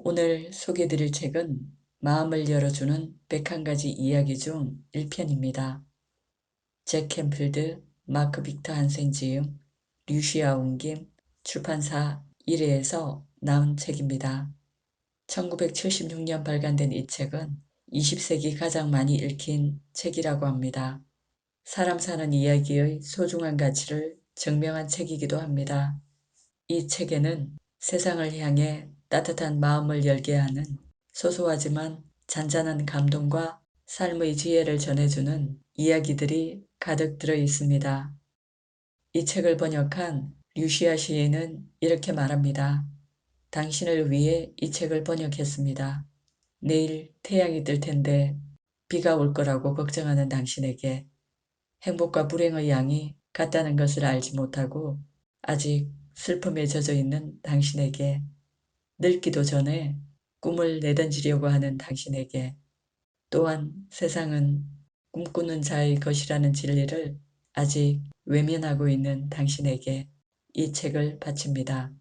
오늘 소개드릴 책은 마음을 열어주는 101가지 이야기 중 1편입니다. 잭 캠필드, 마크 빅터 한센 지음, 류시아 옮김, 출판사 1회에서 나온 책입니다. 1976년 발간된 이 책은 20세기 가장 많이 읽힌 책이라고 합니다. 사람 사는 이야기의 소중한 가치를 증명한 책이기도 합니다. 이 책에는 세상을 향해 따뜻한 마음을 열게 하는 소소하지만 잔잔한 감동과 삶의 지혜를 전해주는 이야기들이 가득 들어 있습니다. 이 책을 번역한 류시아 시인은 이렇게 말합니다. 당신을 위해 이 책을 번역했습니다. 내일 태양이 뜰 텐데 비가 올 거라고 걱정하는 당신에게 행복과 불행의 양이 같다는 것을 알지 못하고 아직 슬픔에 젖어 있는 당신에게 늙기도 전에 꿈을 내던지려고 하는 당신에게 또한 세상은 꿈꾸는 자의 것이라는 진리를 아직 외면하고 있는 당신에게 이 책을 바칩니다.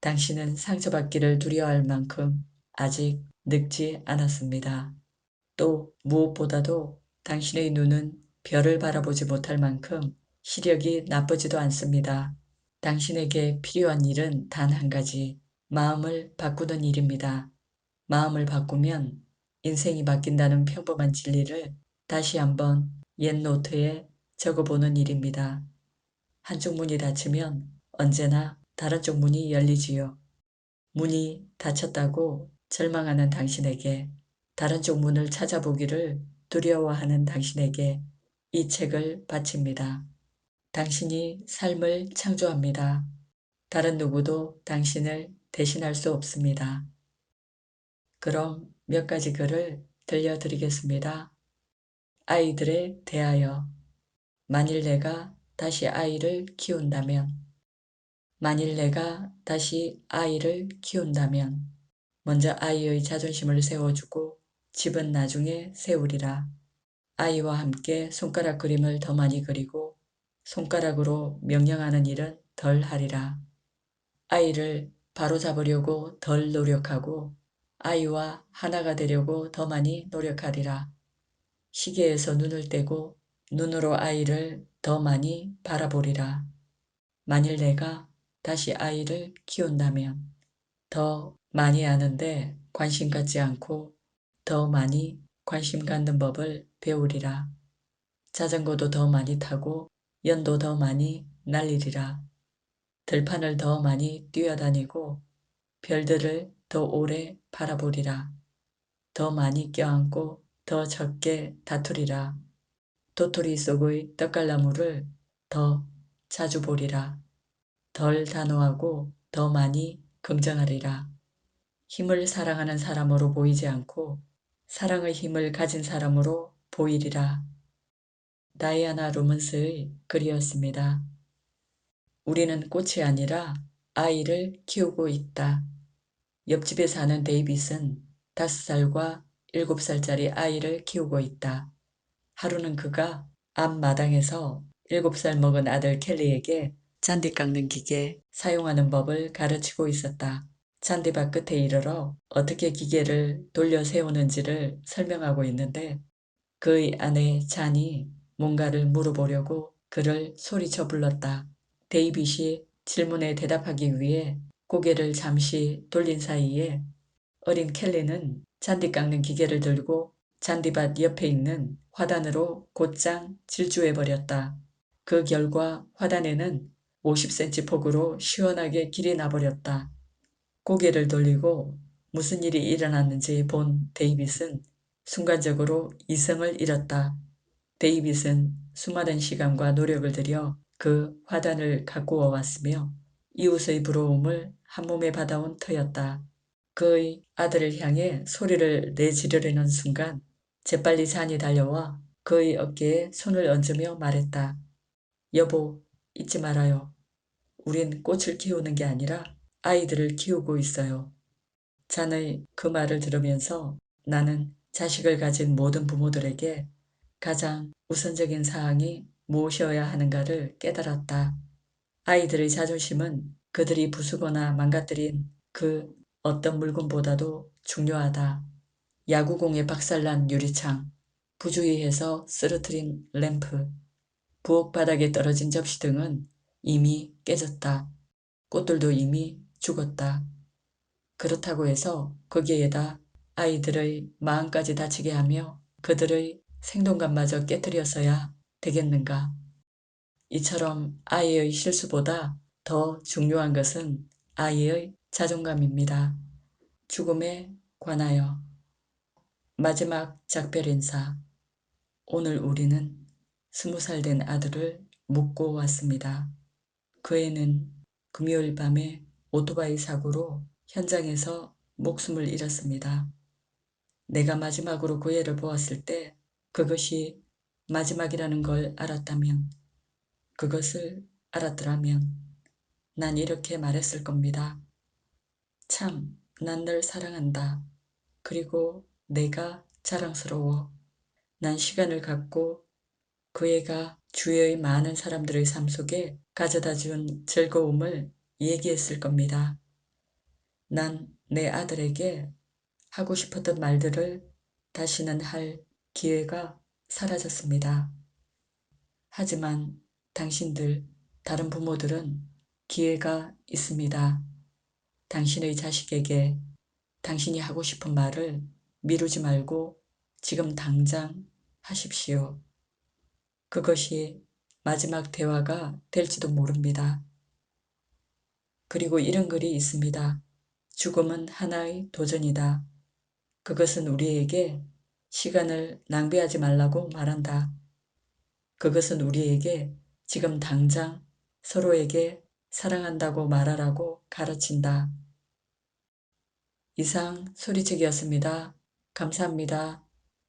당신은 상처받기를 두려워할 만큼 아직 늙지 않았습니다. 또 무엇보다도 당신의 눈은 별을 바라보지 못할 만큼 시력이 나쁘지도 않습니다. 당신에게 필요한 일은 단 한 가지, 마음을 바꾸는 일입니다. 마음을 바꾸면 인생이 바뀐다는 평범한 진리를 다시 한번 옛 노트에 적어보는 일입니다. 한쪽 문이 닫히면 언제나 다른 쪽 문이 열리지요. 문이 닫혔다고 절망하는 당신에게 다른 쪽 문을 찾아보기를 두려워하는 당신에게 이 책을 바칩니다. 당신이 삶을 창조합니다. 다른 누구도 당신을 대신할 수 없습니다. 그럼 몇 가지 글을 들려드리겠습니다. 아이들에 대하여 만일 내가 다시 아이를 키운다면 만일 내가 다시 아이를 키운다면 먼저 아이의 자존심을 세워주고 집은 나중에 세우리라. 아이와 함께 손가락 그림을 더 많이 그리고 손가락으로 명령하는 일은 덜 하리라. 아이를 바로잡으려고 덜 노력하고 아이와 하나가 되려고 더 많이 노력하리라. 시계에서 눈을 떼고 눈으로 아이를 더 많이 바라보리라. 만일 내가 다시 아이를 키운다면 더 많이 아는데 관심 갖지 않고 더 많이 관심 갖는 법을 배우리라. 자전거도 더 많이 타고 연도 더 많이 날리리라. 들판을 더 많이 뛰어다니고 별들을 더 오래 바라보리라. 더 많이 껴안고 더 적게 다투리라. 도토리 속의 떡갈나무를 더 자주 보리라. 덜 단호하고 더 많이 긍정하리라. 힘을 사랑하는 사람으로 보이지 않고 사랑의 힘을 가진 사람으로 보이리라. 다이아나 로먼스의 글이었습니다. 우리는 꽃이 아니라 아이를 키우고 있다. 옆집에 사는 데이빗은 다섯 살과 일곱 살짜리 아이를 키우고 있다. 하루는 그가 앞마당에서 일곱 살 먹은 아들 켈리에게 잔디 깎는 기계 사용하는 법을 가르치고 있었다. 잔디밭 끝에 이르러 어떻게 기계를 돌려 세우는지를 설명하고 있는데 그의 아내 잔이 뭔가를 물어보려고 그를 소리쳐 불렀다. 데이빗이 질문에 대답하기 위해 고개를 잠시 돌린 사이에 어린 켈리는 잔디 깎는 기계를 들고 잔디밭 옆에 있는 화단으로 곧장 질주해버렸다. 그 결과 화단에는 50cm 폭으로 시원하게 길이 나버렸다. 고개를 돌리고 무슨 일이 일어났는지 본 데이빗은 순간적으로 이성을 잃었다. 데이빗은 수많은 시간과 노력을 들여 그 화단을 가꾸어 왔으며 이웃의 부러움을 한몸에 받아온 터였다. 그의 아들을 향해 소리를 내지르려는 순간 재빨리 잔이 달려와 그의 어깨에 손을 얹으며 말했다. 여보, 잊지 말아요. 우린 꽃을 키우는 게 아니라 아이들을 키우고 있어요. 잔의 그 말을 들으면서 나는 자식을 가진 모든 부모들에게 가장 우선적인 사항이 무엇이어야 하는가를 깨달았다. 아이들의 자존심은 그들이 부수거나 망가뜨린 그 어떤 물건보다도 중요하다. 야구공에 박살난 유리창, 부주의해서 쓰러뜨린 램프, 부엌 바닥에 떨어진 접시 등은 이미 깨졌다. 꽃들도 이미 죽었다. 그렇다고 해서 거기에다 아이들의 마음까지 다치게 하며 그들의 생동감마저 깨뜨렸어야 되겠는가. 이처럼 아이의 실수보다 더 중요한 것은 아이의 자존감입니다. 죽음에 관하여 마지막 작별 인사 오늘 우리는 스무 살 된 아들을 묻고 왔습니다. 그 애는 금요일 밤에 오토바이 사고로 현장에서 목숨을 잃었습니다. 내가 마지막으로 그 애를 보았을 때 그것이 마지막이라는 걸 알았다면, 그것을 알았더라면 난 이렇게 말했을 겁니다. 참, 난 널 사랑한다. 그리고 내가 자랑스러워. 난 시간을 갖고 그 애가 주위의 많은 사람들의 삶 속에 가져다 준 즐거움을 얘기했을 겁니다. 난 내 아들에게 하고 싶었던 말들을 다시는 할 기회가 사라졌습니다. 하지만 당신들, 다른 부모들은 기회가 있습니다. 당신의 자식에게 당신이 하고 싶은 말을 미루지 말고 지금 당장 하십시오. 그것이 마지막 대화가 될지도 모릅니다. 그리고 이런 글이 있습니다. 죽음은 하나의 도전이다. 그것은 우리에게 시간을 낭비하지 말라고 말한다. 그것은 우리에게 지금 당장 서로에게 사랑한다고 말하라고 가르친다. 이상 소리책이었습니다. 감사합니다.